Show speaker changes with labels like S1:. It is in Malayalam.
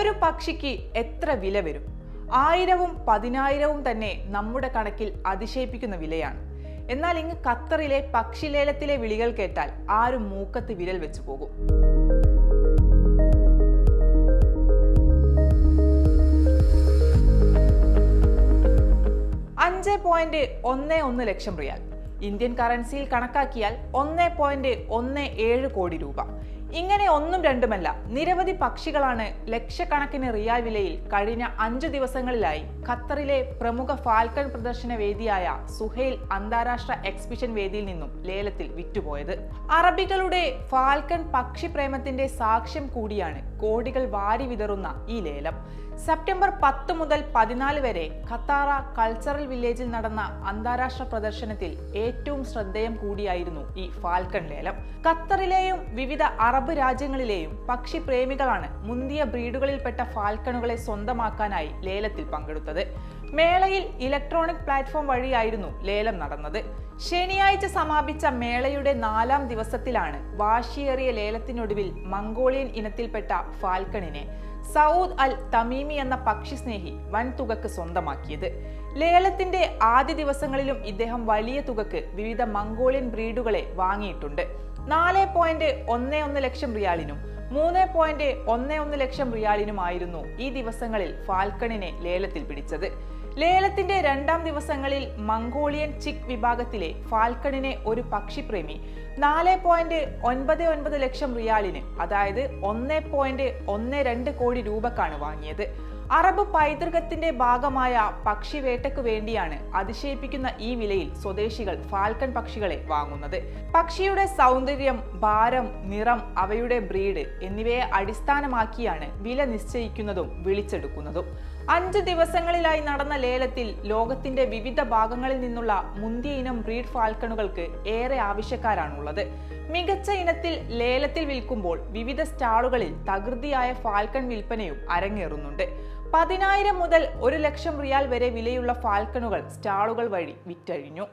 S1: ഒരു പക്ഷിക്ക് എത്ര വില വരും? ആയിരവും പതിനായിരവും തന്നെ നമ്മുടെ കണക്കിൽ അതിശയിപ്പിക്കുന്ന വിലയാണ്. എന്നാൽ ഇങ്ങ് ഖത്തറിലെ പക്ഷിലേലത്തിലെ വിളികൾ കേട്ടാൽ ആരും മൂക്കത്ത് വിരൽ വെച്ചു പോകും. അഞ്ച് പോയിന്റ് ഒന്ന് ഒന്ന് ലക്ഷം റിയാൽ. ഇന്ത്യൻ കറൻസിയിൽ കണക്കാക്കിയാൽ ഒന്ന് പോയിന്റ് ഒന്ന് ഏഴ് കോടി രൂപ. ഇങ്ങനെ ഒന്നും രണ്ടുമല്ല. നിരവധി പക്ഷികളാണ് ലക്ഷക്കണക്കിന് റിയാൽ വിലയിൽ കഴിഞ്ഞ അഞ്ചു ദിവസങ്ങളിലായി ഖത്തറിലെ പ്രമുഖ ഫാൽക്കൺ പ്രദർശന വേദിയായ സുഹേൽ അന്താരാഷ്ട്ര എക്സിബിഷൻ വേദിയിൽ നിന്നും ലേലത്തിൽ വിറ്റുപോയത്. അറബികളുടെ ഫാൽക്കൺ പക്ഷിപ്രേമത്തിന്റെ സാക്ഷ്യം കൂടിയാണ് കോടികൾ വാരി വിതറുന്ന ഈ ലേലം. സെപ്റ്റംബർ പത്ത് മുതൽ പതിനാല് വരെ ഖത്താറ കൾച്ചറൽ വില്ലേജിൽ നടന്ന അന്താരാഷ്ട്ര പ്രദർശനത്തിൽ ഏറ്റവും ശ്രദ്ധേയം കൂടിയായിരുന്നു ഈ ഫാൽക്കൺ ലേലം. ഖത്തറിലെയും വിവിധ അറബ് രാജ്യങ്ങളിലെയും പക്ഷിപ്രേമികളാണ് മുന്തിയ ബ്രീഡുകളിൽപ്പെട്ട ഫാൽക്കണുകളെ സ്വന്തമാക്കാനായി ലേലത്തിൽ പങ്കെടുത്തത്. മേളയിൽ ഇലക്ട്രോണിക് പ്ലാറ്റ്ഫോം വഴിയായിരുന്നു ലേലം നടന്നത്. ശനിയാഴ്ച സമാപിച്ച മേളയുടെ നാലാം ദിവസത്തിലാണ് വാശിയേറിയ ലേലത്തിനൊടുവിൽ മംഗോളിയൻ ഇനത്തിൽപ്പെട്ട ഫാൽക്കണിനെ സൗദ് അൽ തമീമി എന്ന പക്ഷിസ്നേഹി വൻ തുകക്ക് സ്വന്തമാക്കിയത്. ലേലത്തിന്റെ ആദ്യ ദിവസങ്ങളിലും ഇദ്ദേഹം വലിയ തുകക്ക് വിവിധ മംഗോളിയൻ ബ്രീഡുകളെ വാങ്ങിയിട്ടുണ്ട്. നാല് പോയിന്റ് ഒന്ന് ഒന്ന് ലക്ഷം റിയാലിനും മൂന്ന് പോയിന്റ് ഒന്ന് ഒന്ന് ലക്ഷം റിയാലിനുമായിരുന്നു ഈ ദിവസങ്ങളിൽ ഫാൽക്കണിനെ ലേലത്തിൽ പിടിച്ചത്. ലേലത്തിന്റെ രണ്ടാം ദിവസങ്ങളിൽ മംഗോളിയൻ ചിക് വിഭാഗത്തിലെ ഫാൽക്കണിനെ ഒരു പക്ഷിപ്രേമി നാല് പോയിന്റ് ഒൻപത് ഒൻപത് ലക്ഷം റിയാലിന് അതായത് ഒന്ന് പോയിന്റ് ഒന്ന് രണ്ട് കോടി രൂപക്കാണ് വാങ്ങിയത്. അറബ് പൈതൃകത്തിന്റെ ഭാഗമായ പക്ഷിവേട്ടയ്ക്ക് വേണ്ടിയാണ് അതിശയിപ്പിക്കുന്ന ഈ വിലയിൽ സ്വദേശികൾ ഫാൽക്കൺ പക്ഷികളെ വാങ്ങുന്നത്. പക്ഷിയുടെ സൗന്ദര്യം ഭാരം നിറം അവയുടെ ബ്രീഡ് എന്നിവയെ അടിസ്ഥാനമാക്കിയാണ് വില നിശ്ചയിക്കുന്നതും വിളിച്ചെടുക്കുന്നതും. അഞ്ച് ദിവസങ്ങളിലായി നടന്ന ലേലത്തിൽ ലോകത്തിന്റെ വിവിധ ഭാഗങ്ങളിൽ നിന്നുള്ള മുന്തിയ ഇനം ബ്രീഡ് ഫാൽക്കണുകൾക്ക് ഏറെ ആവശ്യക്കാരാണുള്ളത്. മികച്ച ഇനത്തിൽ ലേലത്തിൽ വിൽക്കുമ്പോൾ വിവിധ സ്റ്റാളുകളിൽ തകൃതിയായ ഫാൽക്കൺ വിൽപ്പനയും അരങ്ങേറുന്നുണ്ട്. പതിനായിരം മുതൽ ഒരു ലക്ഷം റിയാൽ വരെ വിലയുള്ള ഫാൽക്കണുകൾ സ്റ്റാളുകൾ വഴി വിറ്റഴിഞ്ഞു.